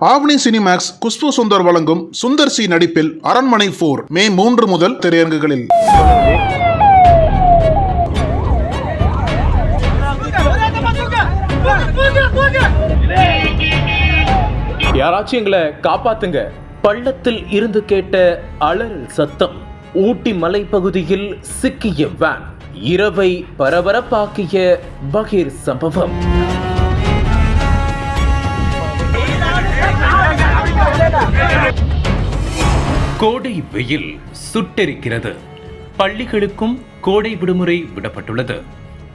ஆவணி Cinemax Khushbu Sundar வழங்கும் Sundar C நடிப்பில் அரண்மனை போர் மே மூன்று முதல் திரையரங்குகளில். யாராச்சும் எங்களை காப்பாத்துங்க. பள்ளத்தில் இருந்து கேட்ட அலறல் சத்தம் ஊட்டி மலைப்பகுதியில் சிக்கிய வேன் இரவை பரபரப்பாக்கிய பகீர் சம்பவம் கோடை வெயில் சுட்டெரிக்கிறது. பள்ளிகளுக்கும் கோடை விடுமுறை விடப்பட்டுள்ளது.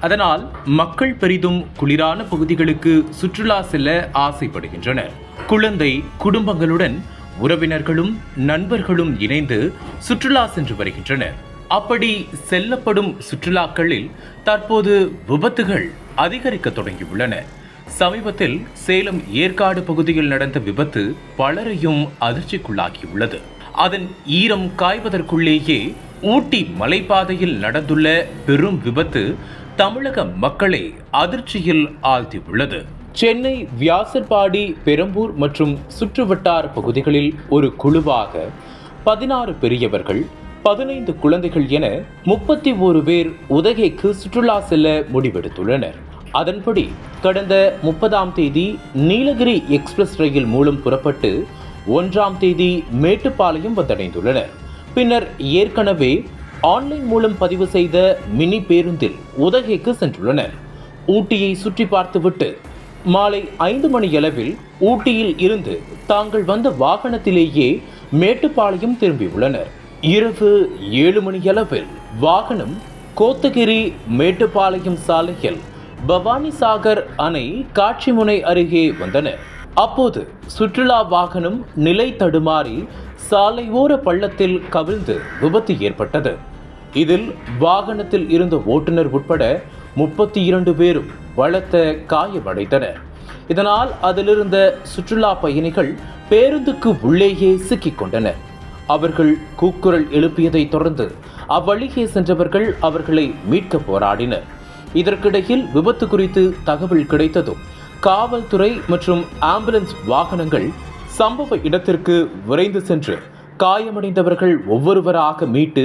அதனால் மக்கள் பெரிதும் குளிரான பகுதிகளுக்கு சுற்றுலா செல்ல ஆசைப்படுகின்றனர். குழந்தை குடும்பங்களுடன் உறவினர்களும் நண்பர்களும் இணைந்து சுற்றுலா சென்று வருகின்றனர். அப்படி செல்லப்படும் சுற்றுலாக்களில் தற்போது விபத்துகள் அதிகரிக்க தொடங்கியுள்ளன. சமீபத்தில் சேலம் ஏற்காடு பகுதியில் நடந்த விபத்து பலரையும் அதிர்ச்சிக்குள்ளாகியுள்ளது அதன் ஈரம் காய்வதற்குள்ளேயே ஊட்டி மலைப்பாதையில் நடந்துள்ள பெரும் விபத்து தமிழக மக்களை அதிர்ச்சியில் ஆழ்த்தியுள்ளது. சென்னை வியாசர்பாடி பெரம்பூர் மற்றும் சுற்றுவட்டார பகுதிகளில் ஒரு குழுவாக பதினாறு பெரியவர்கள் பதினைந்து குழந்தைகள் என முப்பத்தி ஒரு பேர் உதகைக்கு சுற்றுலா செல்ல முடிவெடுத்துள்ளனர். அதன்படி கடந்த முப்பதாம் தேதி நீலகிரி எக்ஸ்பிரஸ் ரயில் மூலம் புறப்பட்டு ஒன்றாம் தேதி மேட்டுப்பாளையம் வந்தடைந்துள்ளனர். பின்னர் ஏற்கனவே ஆன்லைன் மூலம் பதிவு செய்த மினி பேருந்தில் உதகைக்கு சென்றுள்ளனர். ஊட்டியை சுற்றி பார்த்துவிட்டு மாலை ஐந்து மணியளவில் ஊட்டியில் இருந்து தாங்கள் வந்த வாகனத்திலேயே மேட்டுப்பாளையம் திரும்பியுள்ளனர். இரவு ஏழு மணியளவில் வாகனம் கோத்தகிரி மேட்டுப்பாளையம் சாலையில் பவானி சாகர் அணை காட்சிமுனை அருகே வந்தனர் அப்போது சுற்றுலா வாகனம் நிலை தடுமாறி சாலையோர பள்ளத்தில் கவிழ்ந்து விபத்து ஏற்பட்டது. இதில் வாகனத்தில் இருந்த ஓட்டுநர் உட்பட முப்பத்தி இரண்டு பேரும் பலத்த காயமடைந்தனர். இதனால் அதிலிருந்த சுற்றுலா பயணிகள் பேருந்துக்கு உள்ளேயே சிக்கிக் கொண்டனர். அவர்கள் கூக்குரல் எழுப்பியதை தொடர்ந்து அவ்வழியே சென்றவர்கள் அவர்களை மீட்க போராடினர். இதற்கிடையில் விபத்து குறித்து தகவல் கிடைத்ததும் காவல்துறை மற்றும் ஆம்புலன்ஸ் வாகனங்கள் சம்பவ இடத்திற்கு விரைந்து சென்று காயமடைந்தவர்கள் ஒவ்வொருவராக மீட்டு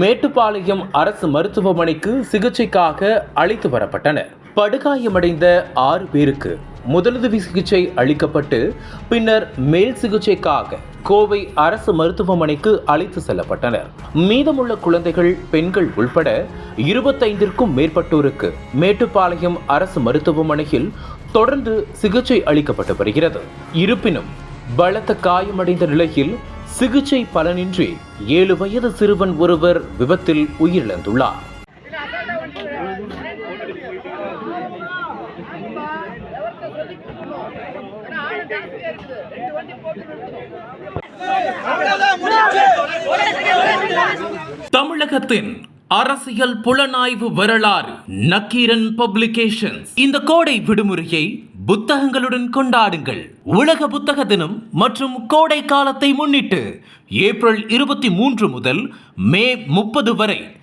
மேட்டுப்பாளையம் அரசு மருத்துவமனைக்கு சிகிச்சைக்காக அழைத்து வரப்பட்டனர். படுகாயமடைந்த ஆறு பேருக்கு முதலுதவி சிகிச்சை அளிக்கப்பட்டு பின்னர் மேல் சிகிச்சைக்காக கோவை அரசு மருத்துவமனைக்கு அழைத்து செல்லப்பட்டனர். மீதமுள்ள குழந்தைகள் பெண்கள் உள்பட இருபத்தைந்திற்கும் மேற்பட்டோருக்கு மேட்டுப்பாளையம் அரசு மருத்துவமனையில் தொடர்ந்து சிகிச்சை அளிக்கப்பட்டு வருகிறது. இருப்பினும் பலத்த காயமடைந்த நிலையில் சிகிச்சை பலனின்றி ஏழு வயது சிறுவன் ஒருவர் விபத்தில் உயிரிழந்துள்ளார். தமிழகத்தின் அரசியல் புலனாய்வு வரலாறு நக்கீரன் பப்ளிகேஷன்ஸ். இந்த கோடை விடுமுறையை புத்தகங்களுடன் கொண்டாடுங்கள். உலக புத்தக தினம் மற்றும் கோடை காலத்தை முன்னிட்டு ஏப்ரல் இருபத்தி மூன்று முதல் மே முப்பது வரை